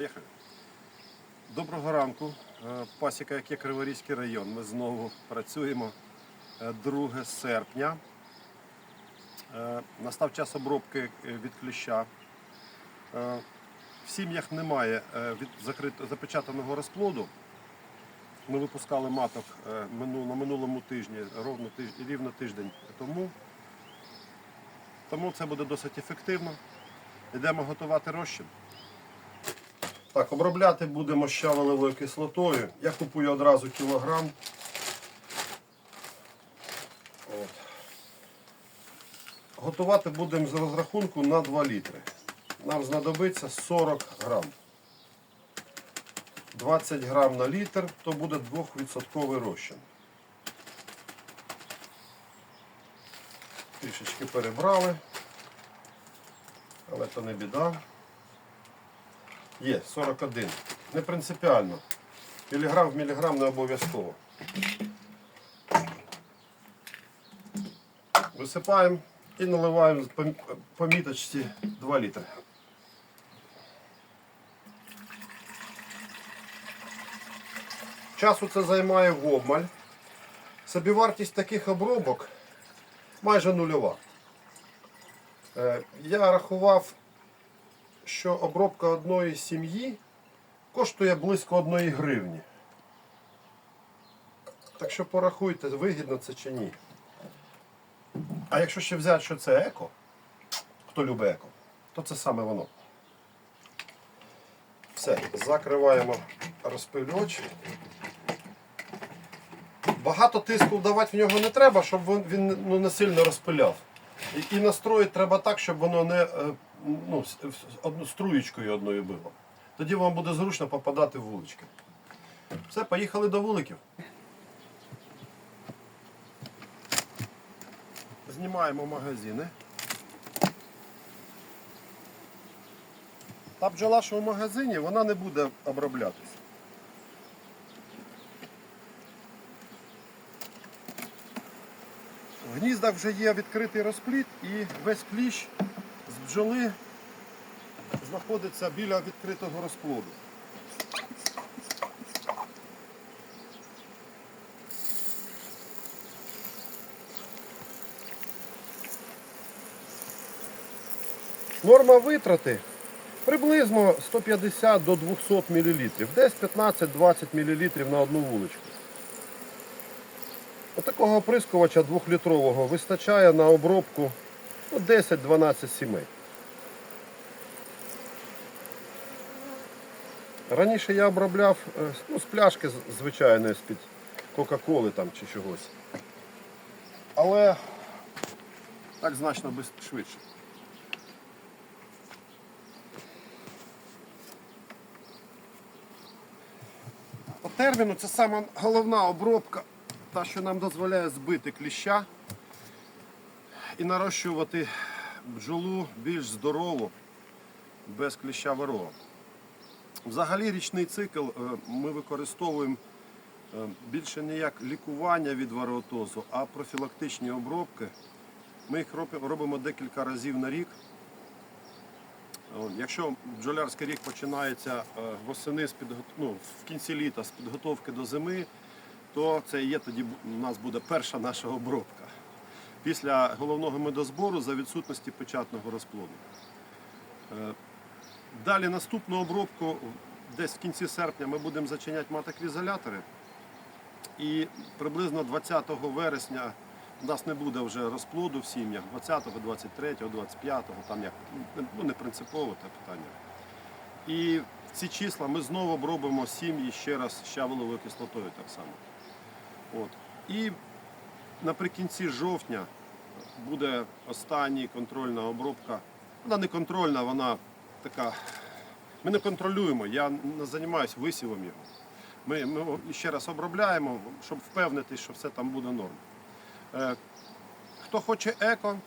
Поїхали. Доброго ранку. Е, Пасіка, як є Криворізький район. Ми знову працюємо Е, 2 серпня. Е, Настав час обробки е, від кліща. Е, В сім'ях немає е, від запечатаного розплоду. Ми випускали маток е, на минулому тижні, ровно тиж- рівно тиждень тому. Тому це буде досить ефективно. Йдемо готувати розчин. Так, обробляти будемо щавелевою кислотою. Я купую одразу кілограм. От. Готувати будемо з розрахунку на 2 літри. Нам знадобиться 40 грам. 20 грам на літр, то буде 2% розчин. Трішечки перебрали, але то не біда. Є 41. Не принципіально. Міліграм в міліграм не обов'язково. Висипаємо і наливаємо по, міточці 2 літри. Часу це займає в обмаль. Собівартість таких обробок майже нульова. Е, Я рахував що обробка одної сім'ї коштує близько одної гривні. Так що порахуйте, вигідно це чи ні. А якщо ще взяти, що це еко, хто любить еко, то це саме воно. Все, закриваємо розпилювач. Багато тиску вдавати в нього не треба, щоб він, ну, не сильно розпиляв. І, і настроїти треба так, щоб воно не е, ну, одну струєчкою одною било. Тоді вам буде зручно попадати в вулички. Все, поїхали до вуликів. Знімаємо магазини. Та бджола, що в магазині, вона не буде оброблятися. В гніздах вже є відкритий розпліт і весь кліщ з бджоли знаходиться біля відкритого розплоду. Норма витрати приблизно 150 до 200 мл, десь 15-20 мл на одну вуличку. Отакого оприскувача 2-літрового вистачає на обробку ну, 10-12 сімей. Раніше я обробляв е, ну, з пляшки звичайної з-під Кока-Коли там чи чогось. Але так значно швидше. По терміну це сама головна обробка, та, що нам дозволяє збити кліща і нарощувати бджолу більш здорову, без кліща ворога. Взагалі річний цикл е, ми використовуємо е, більше не як лікування від варіотозу, а профілактичні обробки. Ми їх робимо- декілька разів на рік. Якщо бджолярський рік починається е, восени з підго- ну, в кінці літа з підготовки до зими, то це є тоді у нас буде перша наша обробка. Після головного медозбору за відсутності печатного розплоду. Далі наступну обробку десь в кінці серпня ми будемо зачиняти маток-ізолятори. І приблизно 20 вересня у нас не буде вже розплоду в сім'ях, 20, 23, 25, там як, ну не принципово те питання. І ці числа ми знову обробимо сім'ї ще раз щавеловою кислотою так само. От. І наприкінці жовтня буде остання контрольна обробка. Вона не контрольна, вона така. Ми не контролюємо, я не займаюся висівом його. Ми, ми ще раз обробляємо, щоб впевнитись, що все там буде норм. Е, Хто хоче еко,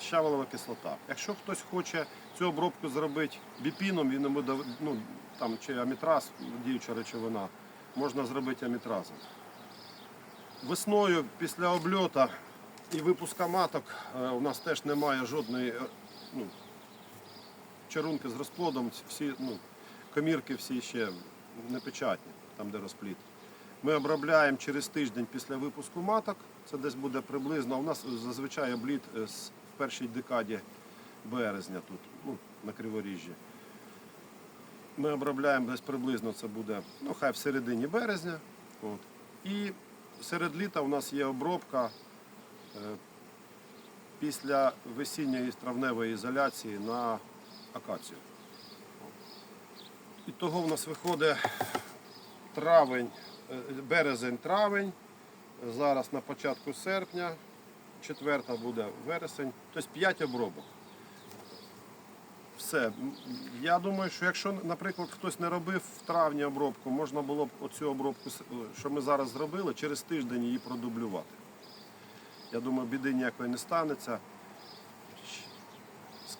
щавелова кислота. Якщо хтось хоче цю обробку зробити біпіном, він йому ну, там, чи амітраз, діюча речовина, можна зробити амітразом. Весною після обльота і випуска маток е, у нас теж немає жодної е, ну, чарунки з розплодом. Всі, ну, комірки всі ще не печатні, там де розпліт. Ми обробляємо через тиждень після випуску маток. Це десь буде приблизно. У нас зазвичай обліт е, в першій декаді березня тут, ну, на Криворіжжі. Ми обробляємо десь приблизно це буде, ну хай в середині березня. От. І серед літа у нас є обробка е, після весінньої травневої ізоляції на акацію. І того в нас виходить травень, е, березень-травень, зараз на початку серпня, четверта буде вересень, тобто 5 обробок. Все. Я думаю, що якщо, наприклад, хтось не робив в травні обробку, можна було б оцю обробку, що ми зараз зробили, через тиждень її продублювати. Я думаю, біди ніякої не станеться.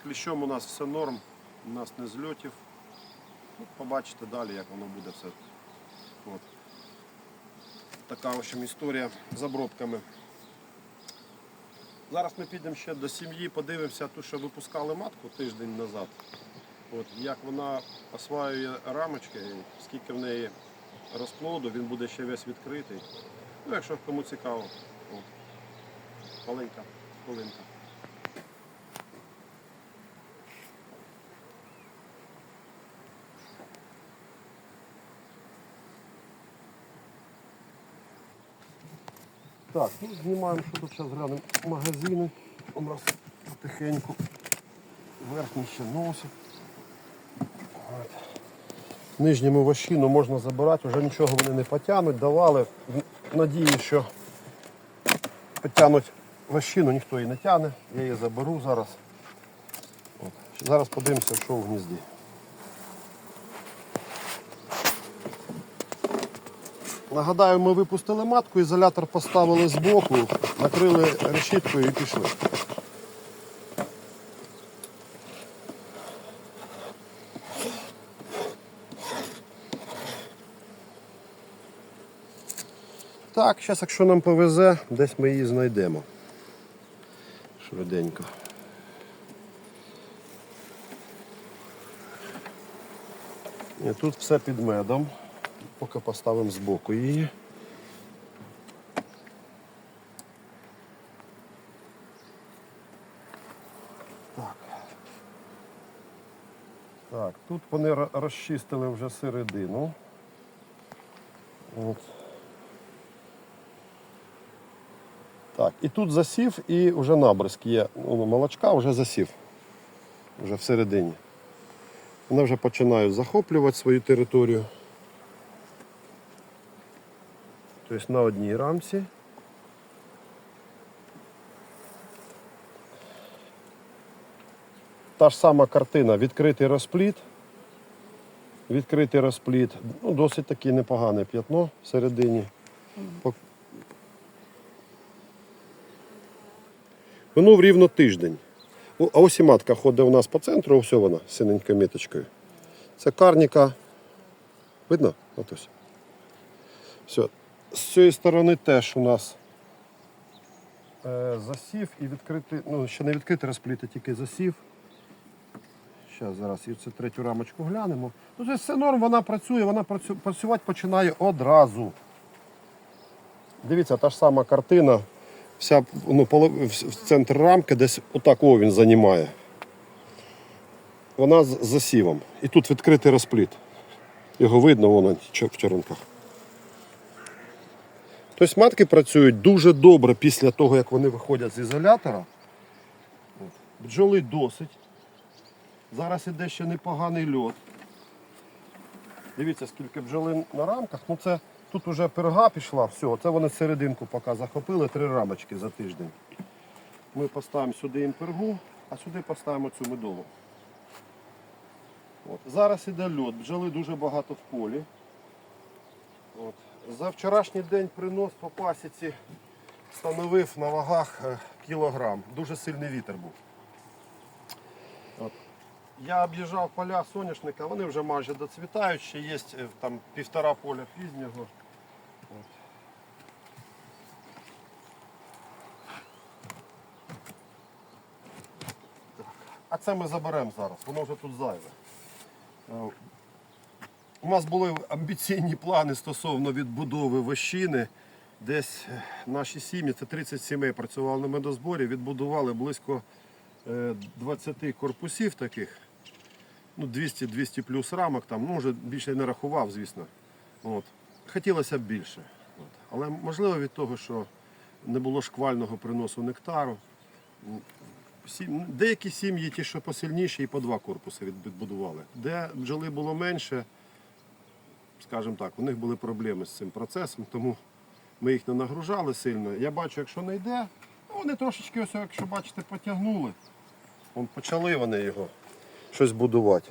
Кліщом у нас все норм, у нас не зльотів. Ну, Побачите далі, як воно буде все. От. Така в общем, історія з обробками. Зараз ми підемо ще до сім'ї, подивимося ту, що випускали матку тиждень назад. От, як вона осваює рамочки, скільки в неї розплоду, він буде ще весь відкритий. Ну, якщо кому цікаво. От. Маленька хвилинка. Так, ну знімаємо, що тут зараз глянемо магазини. У нас потихеньку верхній ще носить. Нижньому вощину можна забирати, вже нічого вони не потягнуть. Давали надії, що потягнуть вощину, ніхто її не тягне. Я її заберу зараз. От. Зараз подивимося, що в гнізді. Нагадаю, ми випустили матку, ізолятор поставили збоку, накрили решіткою і пішли. Так, зараз, якщо нам повезе, десь ми її знайдемо. Швиденько. І тут все під медом. Поки поставимо збоку її. Так. Так, тут вони розчистили вже середину. От. Так, і тут засів, і вже набризк є ну, молочка, вже засів. Вже всередині. Вони вже починають захоплювати свою територію. Тобто на одній рамці. Та ж сама картина, відкритий розпліт. Відкритий розпліт. Ну, досить таки непогане п'ятно всередині. Минув рівно тиждень. А ось і матка ходить у нас по центру, ось вона з синенькою міточкою. Це карніка. Видно? От ось. Все. З цієї сторони теж у нас е, засів і відкритий, ну ще не відкритий розпліт, а тільки засів. Зараз, зараз і цю третю рамочку глянемо. Ну, це все норм, вона працює, вона працю, працювати починає одразу. Дивіться, та ж сама картина. Вся ну, в центр рамки десь отак він займає. Вона з засівом. І тут відкритий розпліт. Його видно воно в чорнках. Тобто матки працюють дуже добре після того, як вони виходять з ізолятора. Бджоли досить. Зараз іде ще непоганий льот. Дивіться, скільки бджоли на рамках. Ну це тут вже перга пішла, все, це вони серединку поки захопили, три рамочки за тиждень. Ми поставимо сюди їм пергу, а сюди поставимо цю медову. От. Зараз іде льот, бджоли дуже багато в полі. От. За вчорашній день принос по пасіці становив на вагах е, кілограм. Дуже сильний вітер був. Я об'їжджав поля соняшника, вони вже майже доцвітають, ще є е, там півтора поля пізнього. От. А це ми заберемо зараз, воно вже тут зайве. Е, У нас були амбіційні плани стосовно відбудови вощини. Десь е, наші сім'ї, це 30 сімей працювали на медозборі, відбудували близько е, 20 корпусів таких, ну 200-200 плюс рамок, там, ну, може більше не рахував, звісно. От. Хотілося б більше. От. Але можливо від того, що не було шквального приносу нектару. деякі сім'ї, ті, що посильніші, і по два корпуси відбудували. Де бджоли було менше, скажімо так, у них були проблеми з цим процесом, тому ми їх не нагружали сильно. Я бачу, якщо не йде, ну, вони трошечки, ось, якщо бачите, потягнули. Вон почали вони його щось будувати.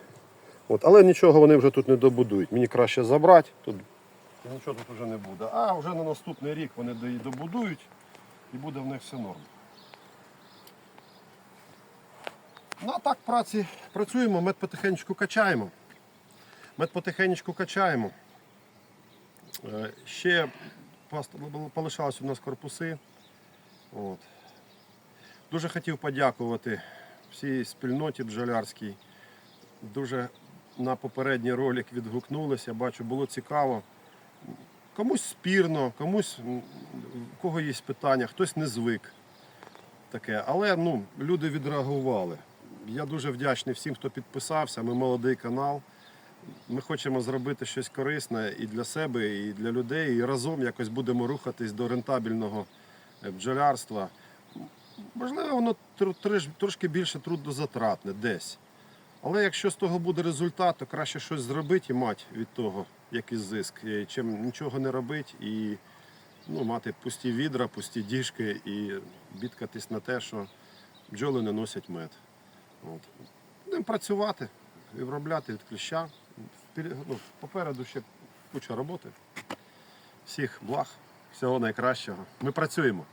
От, але нічого вони вже тут не добудують. Мені краще забрати, тут нічого тут вже не буде. А вже на наступний рік вони до- добудують і буде в них все норм. Ну а так праці працюємо, мед потихеньку качаємо. Мед потихеньку качаємо. Е, Ще полишалися у нас корпуси. От. Дуже хотів подякувати всій спільноті бджолярській. Дуже на попередній ролик відгукнулися. Бачу, було цікаво. Комусь спірно, комусь у кого є питання, хтось не звик таке. Але ну, люди відреагували. Я дуже вдячний всім, хто підписався. Ми молодий канал. Ми хочемо зробити щось корисне і для себе, і для людей. І разом якось будемо рухатись до рентабельного е, бджолярства. Можливо, воно трошки більше трудозатратне десь. Але якщо з того буде результат, то краще щось зробити і мати від того якийсь зиск, е, чим нічого не робити і ну, мати пусті відра, пусті діжки і бідкатись на те, що бджоли не носять мед. От. Будемо працювати виробляти від кліща. Ну, попереду ще куча роботи. Всіх благ, всього найкращого. Ми працюємо.